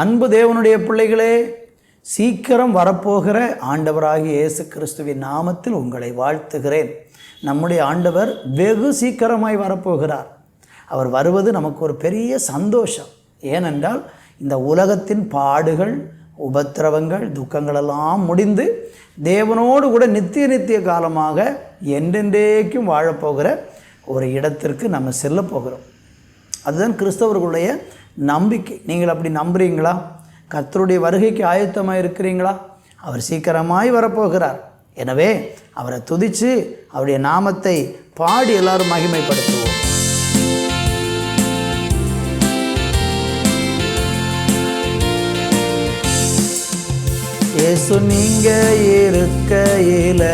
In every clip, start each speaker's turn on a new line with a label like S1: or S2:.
S1: அன்பு தேவனுடைய பிள்ளைகளே சீக்கிரம் வரப்போகிற ஆண்டவராகிய இயேசு கிறிஸ்துவின் நாமத்தில் உங்களை வாழ்த்துகிறேன். நம்முடைய ஆண்டவர் வெகு சீக்கிரமாய் வரப்போகிறார். அவர் வருவது நமக்கு ஒரு பெரிய சந்தோஷம். ஏனென்றால் இந்த உலகத்தின் பாடுகள் உபத்திரவங்கள் துக்கங்களெல்லாம் முடிந்து தேவனோடு கூட நித்திய நித்திய காலமாக என்றென்றேக்கும் வாழப்போகிற ஒரு இடத்திற்கு நம்ம செல்ல போகிறோம். அதுதான் கிறிஸ்தவர்களுடைய நம்பிக்கை. நீங்கள் அப்படி நம்புறீங்களா? கர்த்தருடைய வருகைக்கு ஆயத்தமாக இருக்கிறீங்களா? அவர் சீக்கிரமாய் வரப்போகிறார். எனவே அவரை துதித்து அவருடைய நாமத்தை பாடி எல்லாரும் மகிமைப்படுத்துவோம். இயேசு நீங்க இருக்கையில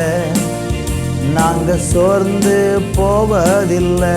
S1: நாங்க சோர்ந்து போவதில்லை.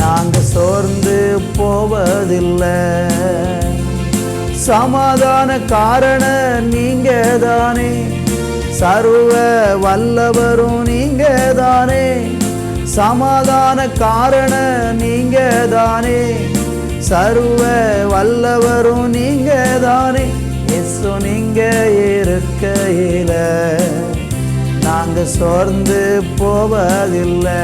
S1: நாங்க சோர்ந்து போவதில்லை. சமாதான காரண நீங்க தானே சர்வ வல்லவரும் நீங்க தானே சமாதான காரண நீங்க தானே சர்வ வல்லவரும் நீங்க தானே எசு நீங்க இருக்கையில. நாங்க சோர்ந்து போவதில்லை.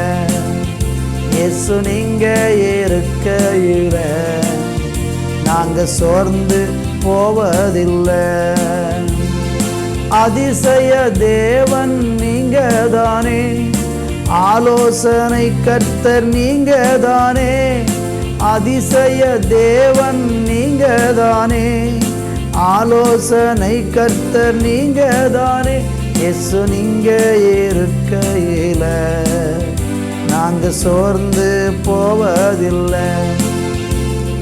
S1: இயேசு நீங்க இருக்கையில நாங்க சோர்ந்து போவதில்லை. அதிசய தேவன் நீங்க தானே ஆலோசனை கர்த்தர் நீங்க தானே அதிசய தேவன் நீங்க தானே ஆலோசனை கர்த்தர் நீங்க தானே எசு நீங்க இருக்கையில. சோர்ந்து போவதில்லை.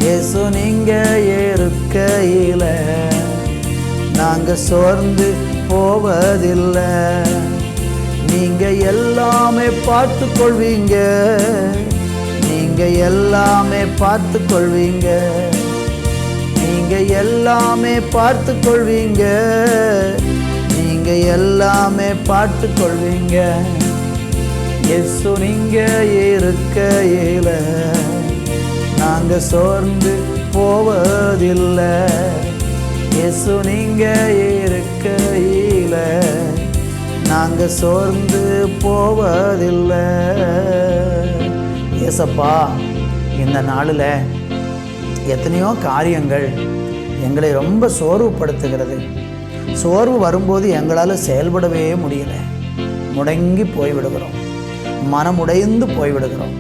S1: இயேசு நீங்க இருக்கையில் நாங்கள் சோர்ந்து போவதில்லை. நீங்கள் எல்லாமே பார்த்து கொள்வீங்க நீங்கள் எல்லாமே பார்த்து கொள்வீங்க நீங்கள் எல்லாமே பார்த்து கொள்வீங்க நீங்கள் எல்லாமே பார்த்து கொள்வீங்க எசு நீங்க இருக்கையில நாங்க சோர்ந்து போவதில்லை. எசு நீங்க இருக்கையில நாங்க சோர்ந்து போவதில்லை. ஏசப்பா இந்த நாளில் எத்தனையோ காரியங்கள் எங்களை ரொம்ப சோர்வுபடுத்துகிறது. சோர்வு வரும்போது எங்களால் செயல்படவே முடியலை. முடங்கி போய்விடுகிறோம். மனமுடைந்து போய்விடுகிறோம்.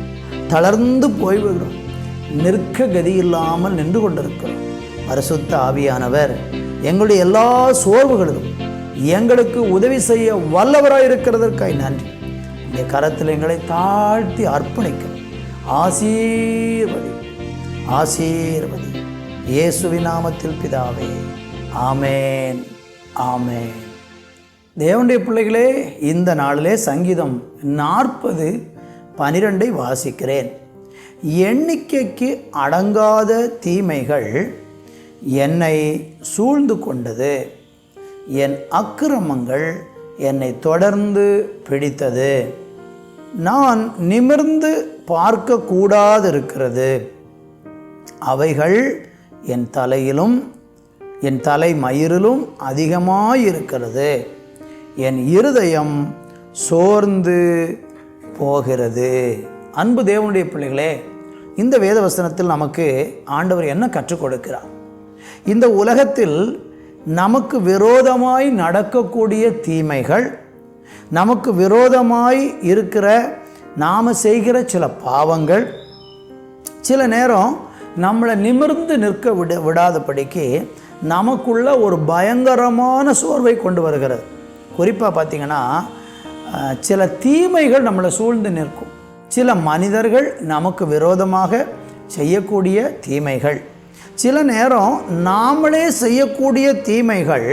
S1: தளர்ந்து போய்விடுகிறோம். நிற்க கதி இல்லாமல் நின்று கொண்டிருக்கிறோம். பரிசுத்த ஆவியானவர் எங்களுடைய எல்லா சோர்வுகளிலும் எங்களுக்கு உதவி செய்ய வல்லவராக இருக்கிறதற்காய் நன்றி. இந்த கரத்தில் எங்களை தாழ்த்தி அர்ப்பணிக்க. ஆசீர்வதி ஆசீர்வதி. இயேசுவின் நாமத்தில் பிதாவே. ஆமேன் ஆமேன். தேவனுடைய பிள்ளைகளே இந்த நாளிலே சங்கீதம் நாற்பது பனிரெண்டை வாசிக்கிறேன். எண்ணிக்கைக்கு அடங்காத தீமைகள் என்னை சூழ்ந்து கொண்டது. என் அக்கிரமங்கள் என்னை தொடர்ந்து பிடித்தது. நான் நிமிர்ந்து பார்க்கக்கூடாதிருக்கிறது. அவைகள் என் தலையிலும் என் தலை மயிரிலும் அதிகமாயிருக்கிறது. என் இருதயம் சோர்ந்து போகிறது. அன்பு தேவனுடைய பிள்ளைகளே இந்த வேத வசனத்தில் நமக்கு ஆண்டவர் என்ன கற்றுக் கொடுக்கிறார்? இந்த உலகத்தில் நமக்கு விரோதமாய் நடக்கக்கூடிய தீமைகள் நமக்கு விரோதமாய் இருக்கிற நாம் செய்கிற சில பாவங்கள் சில நேரம் நம்மளை நிமிர்ந்து நிற்க விட விடாதபடிக்கு நமக்குள்ள ஒரு பயங்கரமான சோர்வை கொண்டு வருகிறது. குறிப்பாக பார்த்திங்கன்னா சில தீமைகள் நம்மளை சூழ்ந்து நிற்கும். சில மனிதர்கள் நமக்கு விரோதமாக செய்யக்கூடிய தீமைகள். சில நேரம் நாமளே செய்யக்கூடிய தீமைகள்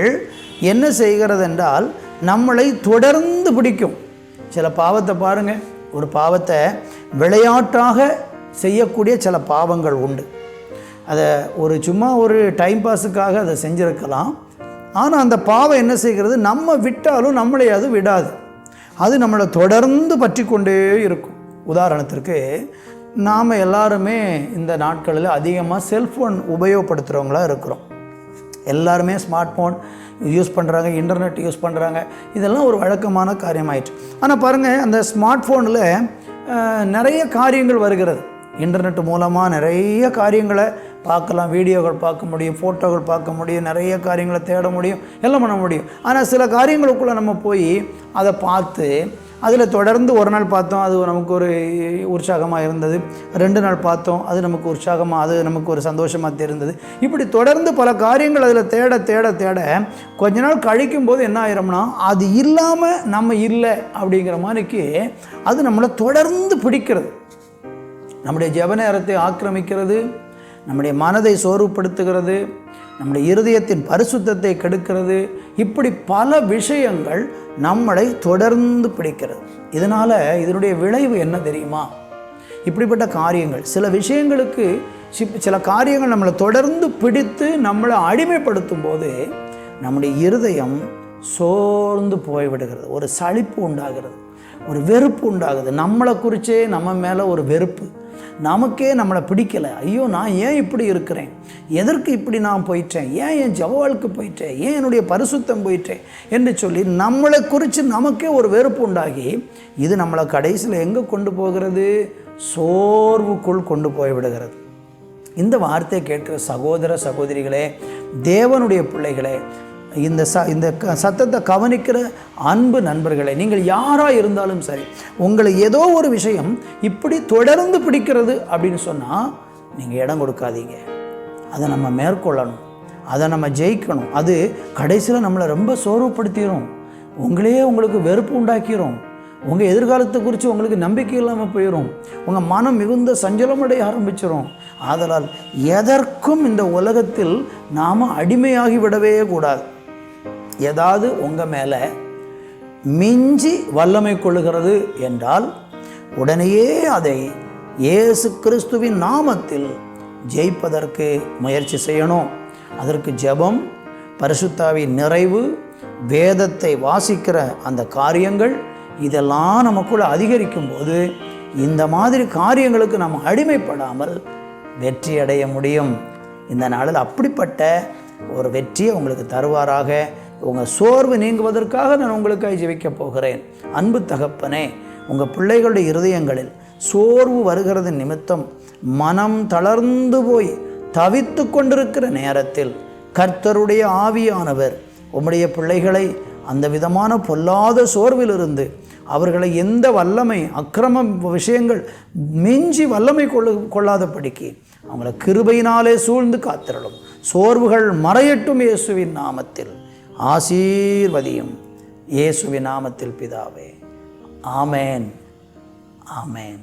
S1: என்ன செய்கிறது என்றால் நம்மளை தொடர்ந்து பிடிக்கும். சில பாவத்தை பாருங்கள் ஒரு பாவத்தை விளையாட்டாக செய்யக்கூடிய சில பாவங்கள் உண்டு. அதை ஒரு சும்மா ஒரு டைம் பாஸுக்காக அதை செஞ்சுருக்கலாம். ஆனால் அந்த பாவம் என்ன செய்கிறது? நம்ம விட்டாலும் நம்மளை அது விடாது. அது நம்மளை தொடர்ந்து பற்றி கொண்டே இருக்கும். உதாரணத்திற்கு நாம் எல்லாருமே இந்த நாட்களில் அதிகமாக செல்ஃபோன் உபயோகப்படுத்துகிறவங்களாக இருக்கிறோம். எல்லாருமே ஸ்மார்ட் ஃபோன் யூஸ் பண்ணுறாங்க இன்டர்நெட் யூஸ் பண்ணுறாங்க இதெல்லாம் ஒரு வழக்கமான காரியமாயிடுச்சு ஆனால் பாருங்கள் அந்த ஸ்மார்ட் ஃபோனில் நிறைய காரியங்கள் வருகிறது. இன்டர்நெட் மூலமாக நிறைய காரியங்களை பார்க்கலாம் வீடியோகள் பார்க்க முடியும் ஃபோட்டோகள் பார்க்க முடியும் நிறைய காரியங்களை தேட முடியும் எல்லாம் பண்ண முடியும். ஆனால் சில காரியங்களுக்குள்ளே நம்ம போய் அதை பார்த்து அதில் தொடர்ந்து ஒரு நாள் பார்த்தோம் அது நமக்கு ஒரு உற்சாகமாக இருந்தது. ரெண்டு நாள் பார்த்தோம் அது நமக்கு உற்சாகமாக அது நமக்கு ஒரு சந்தோஷமாக தெரிந்தது. இப்படி தொடர்ந்து பல காரியங்கள் அதில் தேட தேட தேட கொஞ்ச நாள் கழிக்கும் போது என்ன ஆயிரம்னா அது இல்லாமல் நம்ம இல்லை அப்படிங்கிற மாதிரிக்கு அது நம்மளை தொடர்ந்து பிடிக்கிறது. நம்முடைய ஜப நேரத்தை ஆக்கிரமிக்கிறது. நம்முடைய மனதை சோர்வுபடுத்துகிறது நம்முடைய இருதயத்தின் பரிசுத்தத்தை கெடுக்கிறது. இப்படி பல விஷயங்கள் நம்மளை தொடர்ந்து பிடிக்கிறது. இதனால் இதனுடைய விளைவு என்ன தெரியுமா? இப்படிப்பட்ட காரியங்கள். சில விஷயங்களுக்கு சில காரியங்கள் நம்மளை தொடர்ந்து பிடித்து நம்மளை அடிமைப்படுத்தும் போது நம்முடைய இருதயம் சோர்ந்து போய்விடுகிறது. ஒரு சளிப்பு உண்டாகிறது. ஒரு வெறுப்பு உண்டாகுது. நம்மளை குறித்தே நம்ம மேலே ஒரு வெறுப்பு. நமக்கே நம்மளை பிடிக்கலை. ஐயோ நான் ஏன் இப்படி இருக்கிறேன்? எதற்கு இப்படி நான் போயிட்டேன் ஏன் என் ஜவாலுக்கு போயிட்டேன் ஏன் என்னுடைய பரிசுத்தம் போயிட்டேன் என்று சொல்லி நம்மளை குறித்து நமக்கே ஒரு வெறுப்பு உண்டாகி இது நம்மளை கடைசியில் எங்கே கொண்டு போகிறது? சோர்வுக்குள் கொண்டு போய் விடுகிறது. இந்த வார்த்தையை கேட்கிற சகோதர சகோதரிகளே தேவனுடைய பிள்ளைகளே இந்த ச இந்த க- சத்தத்தை கவனிக்கிற அன்பு நண்பர்களை நீங்கள் யாராக இருந்தாலும் சரி உங்களை ஏதோ ஒரு விஷயம் இப்படி தொடர்ந்து பிடிக்கிறது அப்படின்னு சொன்னால் நீங்கள் இடம் கொடுக்காதீங்க. அதை நம்ம மேற்கொள்ளணும். அதை நம்ம ஜெயிக்கணும். அது கடைசியில் நம்மளை ரொம்ப சோர்வுப்படுத்திடும் உங்களையே உங்களுக்கு வெறுப்பு உண்டாக்கிடும் உங்கள் எதிர்காலத்தை குறித்து உங்களுக்கு நம்பிக்கை இல்லாமல் போயிடும் உங்கள் மனம் மிகுந்த சஞ்சலமடைய ஆரம்பிச்சிடும் ஆதலால் எதற்கும் இந்த உலகத்தில் நாம் அடிமையாகி விடவே கூடாது. ஏதாவது உங்கள் மேலே மிஞ்சி வல்லமை கொள்ளுகிறது என்றால் உடனேயே அதை இயேசு கிறிஸ்துவின் நாமத்தில் ஜெயிப்பதற்கு முயற்சி செய்யணும். அதற்கு ஜெபம் பரிசுத்தாவின் நிறைவு வேதத்தை வாசிக்கிற அந்த காரியங்கள் இதெல்லாம் நமக்குள்ளே அதிகரிக்கும் போது இந்த மாதிரி காரியங்களுக்கு நம்ம அடிமைப்படாமல் வெற்றி அடைய முடியும். இந்த நாளில் அப்படிப்பட்ட ஒரு வெற்றியை உங்களுக்கு தருவாராக. உங்கள் சோர்வு நீங்குவதற்காக நான் உங்களுக்காக ஜெபிக்கப் போகிறேன். அன்பு தகப்பனே உங்கள் பிள்ளைகளுடைய இருதயங்களில் சோர்வு வருகிறது நிமித்தம் மனம் தளர்ந்து போய் தவித்து கொண்டிருக்கிற நேரத்தில் கர்த்தருடைய ஆவியானவர் உம்முடைய பிள்ளைகளை அந்த விதமான பொல்லாத சோர்விலிருந்து அவர்களை எந்த வல்லமை அக்கிரம விஷயங்கள் மிஞ்சி வல்லமை கொள்ளு கொள்ளாதபடிக்கு அவங்கள கிருபையினாலே சூழ்ந்து காத்திரலும் சோர்வுகள் மறையட்டும் இயேசுவின் நாமத்தில். ஆசீர்வதியும் இயேசுவின் நாமத்தில் பிதாவே. ஆமேன். ஆமேன்.